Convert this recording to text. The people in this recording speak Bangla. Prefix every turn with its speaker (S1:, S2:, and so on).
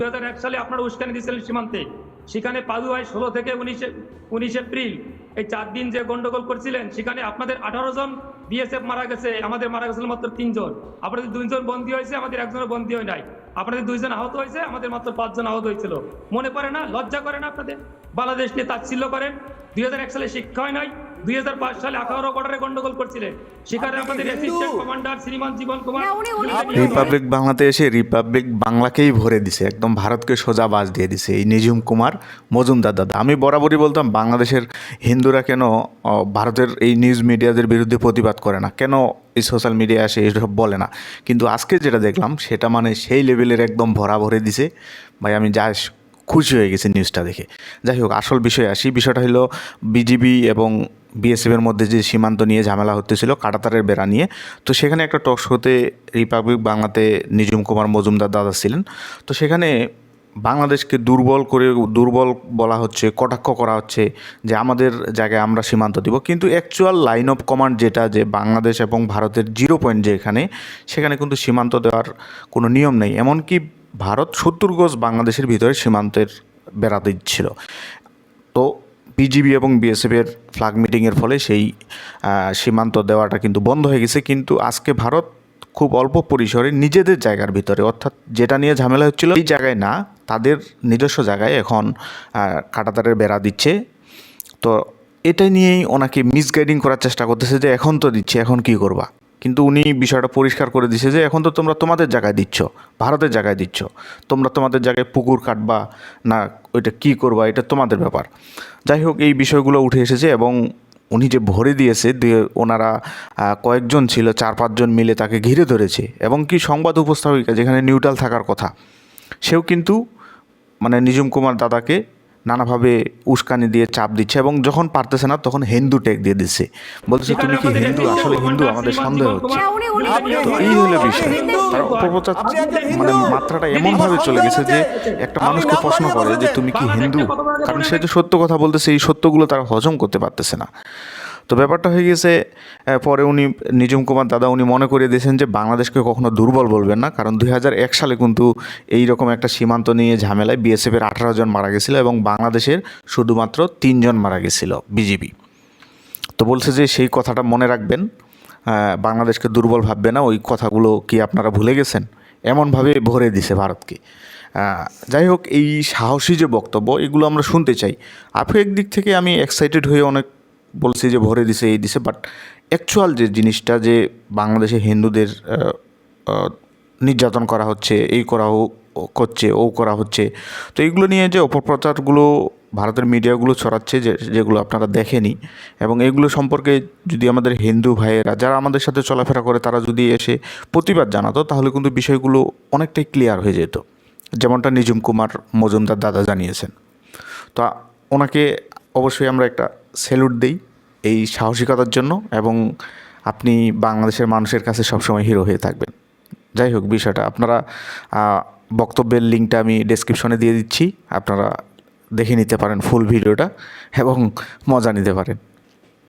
S1: দু হাজার এক সালে আপনারা উস্কানি দিয়েছিলেন সীমান্তে। সেখানে পালু হয় ষোলো থেকে উনিশে, উনিশ এপ্রিল এই চার দিন যে গন্ডগোল করছিলেন, সেখানে আপনাদের আঠারো জন বিএসএফ মারা গেছে, আমাদের মারা গেছিল মাত্র তিনজন আপনাদের দুইজন বন্দী হয়েছে, আমাদের একজনও বন্দী হয় নাই। আপনাদের দুইজন আহত হয়েছে, আমাদের মাত্র পাঁচজন আহত হয়েছিল। মনে পড়ে না? লজ্জা করে না আপনাদের? বাংলাদেশ নিয়ে তাচ্ছিল্য করেন। দুই হাজার এক সালে শিক্ষা হয় নাই। দুই হাজার পাঁচ সালে আঠারো বর্ডারে গন্ডগোল করছিলেন। সেখানে আমাদের অ্যাসিস্ট্যান্ট কমান্ডার শ্রীমান জীবন কুমার
S2: না, উনি- উনি-
S1: গুলিতে নিহত।
S3: রিপাবলিক বাংলাতে এসে রিপাবলিক বাংলাকেই ভরে দিছে একদম ভারতকে সোজা বাজ দিয়ে দিছে এই নিজুম কুমার মজুমদার দাদা। আমি বরাবরই বলতাম বাংলাদেশের হিন্দুরা কেন ভারতের এই নিউজ মিডিয়াদের বিরুদ্ধে প্রতিবাদ করে না? কেন এই সোশ্যাল মিডিয়া আসে এইসব বলে না? কিন্তু আজকে যেটা দেখলাম সেটা মানে সেই লেভেলের একদম ভরা ভরে দিছে। ভাই আমি যা খুশি হয়ে গেছি নিউজটা দেখে। যাই হোক আসল বিষয়ে আসি। বিষয়টা হলো বিজিবি এবং বিএসএফের মধ্যে যে সীমান্ত নিয়ে ঝামেলা হতেছিল কাটাতারের বেড়া নিয়ে, তো সেখানে একটা টক শোতে রিপাবলিক বাংলাতে নিজুম কুমার মজুমদার দাদা ছিলেন। তো সেখানে বাংলাদেশকে দুর্বল করে, দুর্বল বলা হচ্ছে, কটাক্ষ করা হচ্ছে যে আমাদের জায়গায় আমরা সীমান্ত দিব। কিন্তু অ্যাকচুয়াল লাইন অফ কমান্ড যেটা যে বাংলাদেশ এবং ভারতের জিরো পয়েন্ট যে এখানে, সেখানে কিন্তু সীমান্ত দেওয়ার কোনো নিয়ম নেই। এমনকি ভারত সত্তর গজ বাংলাদেশের ভিতরে সীমান্তের বেড়া দিচ্ছিল। তো বিজিবি এবং বিএসএফের ফ্ল্যাগ মিটিংয়ের ফলে সেই সীমান্ত দেওয়াটা কিন্তু বন্ধ হয়ে গেছে। কিন্তু আজকে ভারত খুব অল্প পরিসরে নিজেদের জায়গার ভিতরে, অর্থাৎ যেটা নিয়ে ঝামেলা হচ্ছিল এই জায়গায় না, তাদের নিজস্ব জায়গায় এখন কাঁটাতারের বেড়া দিচ্ছে। তো এটা নিয়েই ওনাকে মিসগাইডিং করার চেষ্টা করতেছে যে এখন তো দিচ্ছে, এখন কি করবা? কিন্তু উনি বিষয়টা পরিষ্কার করে দিছে যে এখন তো তোমরা তোমাদের জায়গায় দিচ্ছ, ভারতের জায়গায় দিচ্ছ। তোমরা তোমাদের জায়গায় পুকুর কাটবা, না ওইটা কি করবা, এটা তোমাদের ব্যাপার। যাই হোক, এই বিষয়গুলো উঠে এসেছে এবং উনি যে ভরে দিয়েছে, দিয়ে ওনারা কয়েকজন ছিল, চার পাঁচজন মিলে তাকে ঘিরে ধরেছে। এবং কি সংবাদ উপস্থাপিকা, যেখানে নিউট্রাল থাকার কথা, সেও কিন্তু মানে নিজুম কুমার দাদাকে নানাভাবে উস্কানি দিয়ে চাপ দিচ্ছে এবং যখন পারতেছে না তখন হিন্দু টেক দিয়ে দিচ্ছে। বলছে তুমি কি হিন্দু? আসলে হিন্দু আমাদের সন্দেহ হচ্ছে। তো এই হলো বিষয়। তার অপপ্রচার মানে মাত্রাটা এমনভাবে চলে গেছে যে একটা মানুষকে প্রশ্ন করে যে তুমি কি হিন্দু? কারণ সে যে সত্য কথা বলতেছে এই সত্যগুলো তারা হজম করতে পারতেছে না। তো ব্যাপারটা হয়ে গেছে পরে উনি নিজুম কুমার দাদা উনি মনে করিয়ে দিয়েছেন যে বাংলাদেশকে কখনো দুর্বল বলবেন না, কারণ দুই সালে কিন্তু এই রকম একটা সীমান্ত নিয়ে ঝামেলায় বিএসএফের আঠারো জন মারা গেছিল এবং বাংলাদেশের শুধুমাত্র তিনজন মারা গেছিল বিজিবি তো বলছে যে সেই কথাটা মনে রাখবেন বাংলাদেশকে দুর্বল ভাববে না, ওই কথাগুলো কি আপনারা ভুলে গেছেন? এমনভাবে ভরে দিছে ভারতকে। যাই হোক, এই সাহসী যে বক্তব্য, এগুলো আমরা শুনতে চাই। আপনি একদিক থেকে আমি এক্সাইটেড হয়ে অনেক বলছি যে ভরে দিছে, এই দিছে বাট অ্যাকচুয়াল যে জিনিসটা যে বাংলাদেশে হিন্দুদের নির্যাতন করা হচ্ছে, এই করা করছে, ও করা হচ্ছে, তো এইগুলো নিয়ে যে অপপ্রচারগুলো ভারতের মিডিয়াগুলো ছড়াচ্ছে যে, যেগুলো আপনারা দেখেনি এবং এগুলো সম্পর্কে যদি আমাদের হিন্দু ভাইয়েরা, যারা আমাদের সাথে চলাফেরা করে, তারা যদি এসে প্রতিবাদ জানাতো, তাহলে কিন্তু বিষয়গুলো অনেকটাই ক্লিয়ার হয়ে যেত। যেমনটা নিজুম কুমার মজুমদার দাদা জানিয়েছেন। তো ওনাকে অবশ্যই আমরা একটা স্যালুট দিই। এই সাহসিকতার জন্য এবং আপনি বাংলাদেশের মানুষের কাছে সবসময় হিরো হয়ে থাকবেন। যাই হোক, বিষয়টা আপনারা বক্তব্যের লিঙ্কটা আমি ডেসক্রিপশনে দিয়ে দিচ্ছি। আপনারা দেখে নিতে পারেন ফুল ভিডিওটা এবং মজা নিতে পারেন।